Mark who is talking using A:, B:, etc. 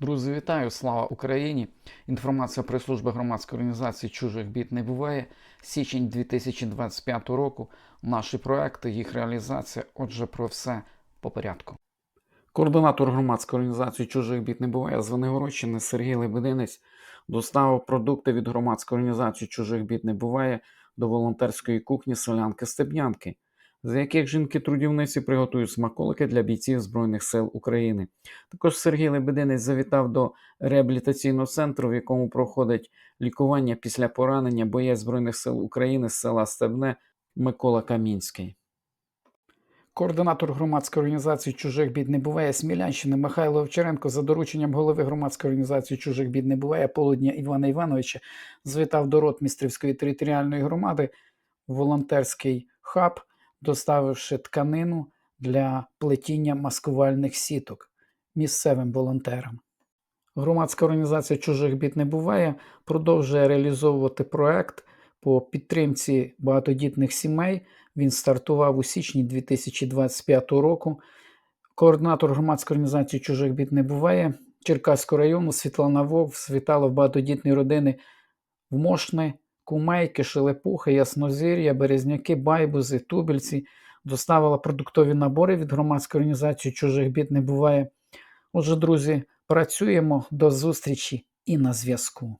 A: Друзі, вітаю! Слава Україні! Інформація про служби громадської організації чужих бід не буває. Січень 2025 року. Наші проекти, їх реалізація. Отже, про все по порядку. Координатор громадської організації чужих бід не буває з Венегородщини Сергій Лебединець доставив продукти від громадської організації чужих бід не буває до волонтерської кухні селянки Стебнянки, з яких жінки-трудівниці приготують смаколики для бійців Збройних сил України. Також Сергій Лебединець завітав до реабілітаційного центру, в якому проходить лікування після поранення боєць Збройних сил України з села Стебне Микола Камінський. Координатор громадської організації чужих бід не буває Смілянщини Михайло Овчаренко за дорученням голови громадської організації чужих бід не буває Полудня Івана Івановича звітав до Ротмістрівської територіальної громади волонтерський хаб, доставивши тканину для плетіння маскувальних сіток місцевим волонтерам. Громадська організація чужих бід не буває продовжує реалізовувати проект по підтримці багатодітних сімей. Він стартував у січні 2025 року. Координатор громадської організації чужих бід не буває Черкаського району Світлана Вовк світала в багатодітні родини в Мошни, Кумейки, Шелепухи, Яснозір'я, Березняки, Байбузи, Тубільці. Доставила продуктові набори від громадської організації чужих бід не буває. Отже, друзі, працюємо до зустрічі і на зв'язку.